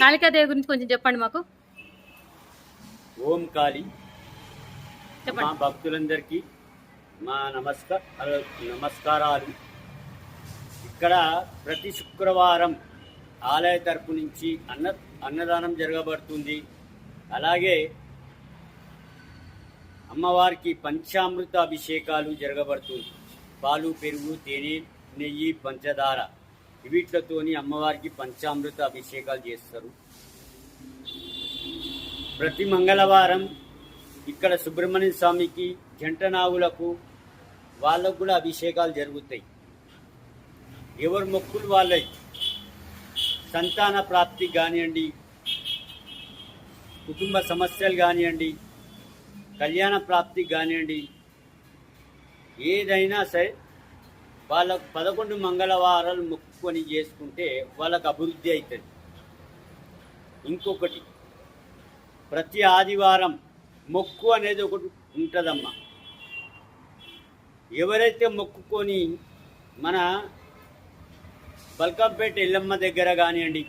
కాళికాదేవి గురించి కొంచెం చెప్పండి మాకు. ఓం కాళి. మా భక్తులందరికీ మా నమస్కార నమస్కారాలు. ఇక్కడ ప్రతి శుక్రవారం ఆలయ తరపు నుంచి అన్న అన్నదానం జరగబడుతుంది. అలాగే అమ్మవారికి పంచామృత అభిషేకాలు జరగబడుతుంది. పాలు పెరుగు తేనె నెయ్యి పంచదార. వీటితోని అమ్మవారికి పంచామృత అభిషేకాలు చేస్తారు. ప్రతి మంగళవారం ఇక్కడ సుబ్రహ్మణ్య స్వామికి జంట నాగులకు వాళ్ళకు కూడా అభిషేకాలు జరుగుతాయి. ఎవరు మొక్కులు వాళ్ళవి సంతాన ప్రాప్తి కానివ్వండి కుటుంబ సమస్యలు కానివ్వండి కళ్యాణ ప్రాప్తి కానివ్వండి ఏదైనా సరే వాళ్ళకు పదకొండు మంగళవారాలు మొక్కుకొని చేసుకుంటే వాళ్ళకు అభివృద్ధి అవుతుంది ఇంకొకటి ప్రతి ఆదివారం మొక్కు అనేది ఒకటి ఉంటుందమ్మా. ఎవరైతే మొక్కుకొని మన బల్కంపేట ఎల్లమ్మ దగ్గర కానివ్వండి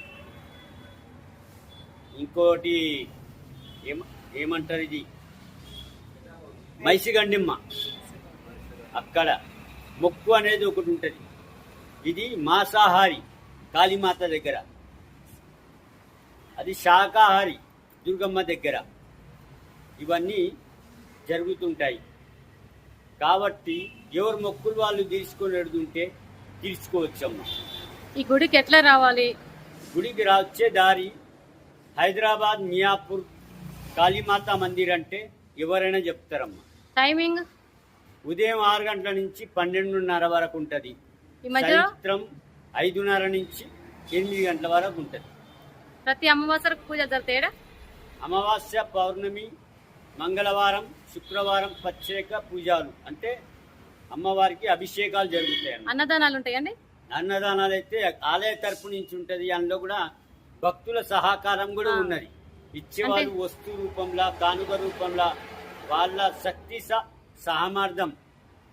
ఇంకోటి ఏమ ఏమంటారు ఇది? మైసిగండిమ్మ. అక్కడ మొక్కు అనేది ఒకటి ఉంటుంది. ఇది మాంసాహారి కాళీమాత దగ్గర. అది శాకాహారి దుర్గమ్మ దగ్గర. ఇవన్నీ జరుగుతుంటాయి. కాబట్టి ఎవరు మొక్కులు వాళ్ళు తీసుకొని ఎడుతుంటే తీర్చుకోవచ్చమ్మా. ఈ గుడికి ఎట్లా రావాలి? గుడికి వచ్చే దారి హైదరాబాద్ మియాపూర్ కాళీమాత మందిర్ అంటే ఎవరైనా చెప్తారమ్మా. టైమింగ్? ఉదయం ఆరు గంటల నుంచి పన్నెండున్నర వరకు ఉంటుంది. ఈ మధ్యలో? సాయంత్రం ఐదున్నర నుంచి ఎనిమిది గంటల వరకు ఉంటుంది. ప్రతి అమావాస్యకు పూజ జరుగుతాయా అమావాస్య పౌర్ణమి మంగళవారం శుక్రవారం ప్రత్యేక పూజలు. అంటే అమ్మవారికి అభిషేకాలు జరుగుతాయి. అన్నదానాలు ఉంటాయండి అన్నదానాలు అయితే ఆలయ తరపు నుంచి ఉంటది. అందులో కూడా భక్తుల సహకారం కూడా. ఉన్నది. ఇచ్చేవాళ్ళు వస్తు రూపంలో కానుక రూపంలో వాళ్ళ శక్తి సామర్థ్యం.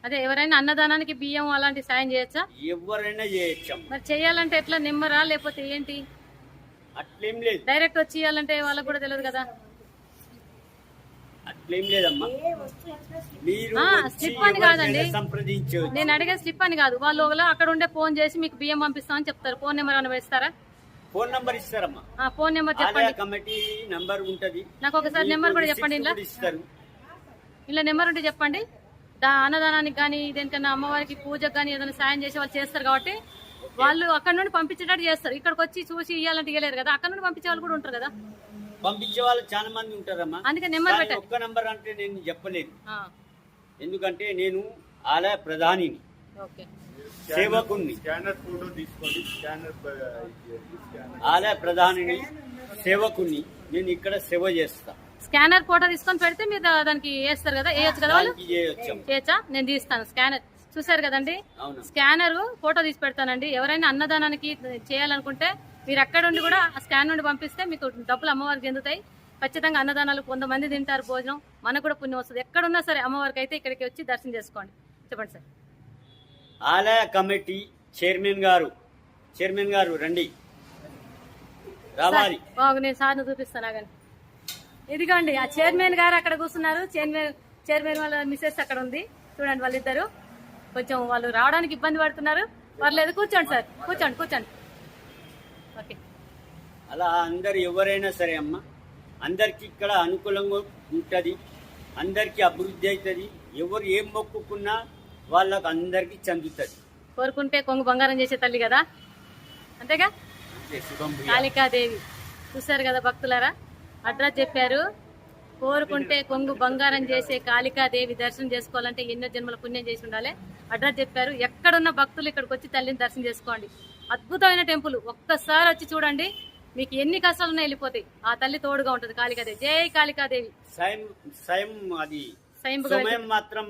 అదే ఎవరైనా అన్నదానానికి బియ్యం అలాంటి సాయం చేయొచ్చా? ఎవరైనా చేయొచ్చమ్మ మరి చేయాలంటే ఎట్లా నిమ్మరా లేకపోతే ఏంటి? అట్లేం లేదు. డైరెక్ట్ వచ్చి ఇవ్వాలంటే వాళ్ళకి కూడా తెలియదు కదా. అట్లేం లేదమ్మా. మీరు slip అని కాదండి. సంప్రదించవచ్చు. నేను అడిగే స్లిప్ అని కాదు. వాళ్ళు అక్కడ ఉండే ఫోన్ చేసి మీకు బియ్యం పంపిస్తామని చెప్తారు. ఫోన్ నెంబర్ ఏమైనా ఇస్తారా ఫోన్ నంబర్ ఇస్తారమ్మా. ఆ ఫోన్ నెంబర్ చెప్పండి. కమిటీ నంబర్ ఉంటది. నాకు ఒకసారి నెంబర్ కూడా చెప్పండి ఇస్తారు. ఇలా నెంబర్ ఉంటే చెప్పండి. దా అన్నదానానికి కానీ దేనికన్నా అమ్మవారికి పూజకు కానీ ఏదైనా సాయం చేసి వాళ్ళు చేస్తారు కాబట్టి వాళ్ళు అక్కడ నుండి పంపించేటట్టు చేస్తారు. ఇక్కడికి వచ్చి చూసి ఇవ్వాలంటే ఇవ్వలేరు కదా. అక్కడ నుండి పంపించే వాళ్ళు కూడా ఉంటారు కదా. పంపించే వాళ్ళు చాలా మంది ఉంటారమ్మా. అందుకే నెంబర్ ఒక్క నంబర్ అంటే నేను చెప్పలేను. ఆ, ఎందుకంటే నేను ఆలయ ప్రధానిని. సేవకుణ్ణి. స్కానర్. ఆలయ ప్రధానిని సేవకుణ్ణి. నేను ఇక్కడ సేవ చేస్తా. స్కానర్ ఫోటో తీసుకొని పెడితే మీరు దానికి వేస్తారు కదా వేయచ్చు కదా వాళ్ళు? చేయొచ్చా నేను తీస్తాను స్కానర్. చూసారు కదండి? స్కానర్ ఫోటో తీసి పెడతానండి. ఎవరైనా అన్నదానానికి చేయాలనుకుంటే మీరు అక్కడ నుండి కూడా ఆ స్కాన్ నుండి పంపిస్తే మీకు డబ్బులు అమ్మవారికి చెందుతాయి ఖచ్చితంగా అన్నదానాలు కొంతమంది తింటారు భోజనం. మనకు కూడా పుణ్యం వస్తుంది. ఎక్కడున్నా సరే అమ్మవారికి అయితే ఇక్కడికి వచ్చి దర్శనం చేసుకోండి. చెప్పండి సార్. ఆలయ కమిటీ చైర్మన్ గారు చైర్మన్ గారు రండి. రావాలి. బాగు నేను సార్ని చూపిస్తాను ఇదిగోండి ఆ చైర్మన్ గారు అక్కడ కూర్చున్నారు. చైర్మన్ చైర్మన్ వాళ్ళ మిసెస్ అక్కడ ఉంది. చూడండి వాళ్ళిద్దరు. కొంచెం వాళ్ళు రావడానికి ఇబ్బంది పడుతున్నారు. పర్లేదు కూర్చోండి సార్. కూర్చోండి కూర్చోండి. ఓకే. అలా అందరు ఎవరైనా సరే అమ్మ అందరికి ఇక్కడ అనుకూలంగా ఉంటుంది. అందరికి అభివృద్ధి అవుతుంది. ఎవరు ఏం మొక్కుకున్నా వాళ్ళకు అందరికి చెందుతుంది. కోరుకుంటే కొంగు బంగారం చేసే తల్లి కదా? అంతేగా. కాళికాదేవి. చూసారు కదా భక్తులారా? అడ్రస్ చెప్పారు. కోరుకుంటే కొంగు బంగారం చేసే కాళికాదేవి దర్శనం చేసుకోవాలంటే ఎన్నో జన్మల పుణ్యం చేసి ఉండాలి. అడ్రస్ చెప్పారు ఎక్కడున్న భక్తులు ఇక్కడికి వచ్చి తల్లిని దర్శనం చేసుకోండి. అద్భుతమైన టెంపుల్ ఒక్కసారి వచ్చి చూడండి. మీకు ఎన్ని కష్టాలున్నా వెళ్ళిపోతాయి. ఆ తల్లి తోడుగా ఉంటుంది కాళికాదేవి. జై కాళికాదేవి. సమయం మాత్రం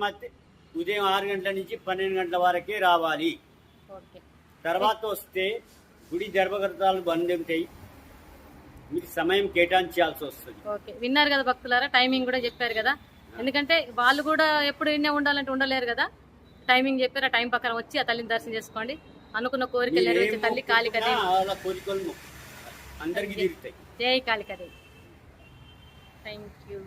ఉదయం ఆరు గంటల నుంచి పన్నెండు గంటల వరకే రావాలి. తర్వాత వస్తే గుడి గర్భగృహాలు బంద్ ఉంటాయి. మీకు సమయం కేటాయించాల్సి వస్తుంది. ఓకే. విన్నారు కదా భక్తులారా? టైమింగ్ కూడా చెప్పారు కదా. ఎందుకంటే వాళ్ళు కూడా ఎప్పుడు ఇన్నే ఉండాలంటే ఉండలేరు కదా. టైమింగ్ చెప్పారు ఆ టైం ప్రకారం వచ్చి ఆ తల్లిని దర్శనం చేసుకోండి. అనుకున్న కోరికలు నెరవేర్చే తల్లి కాళికదేవి వాళ్ళ కోరికలు. అందరికి జై కాళికాదేవి థ్యాంక్ యూ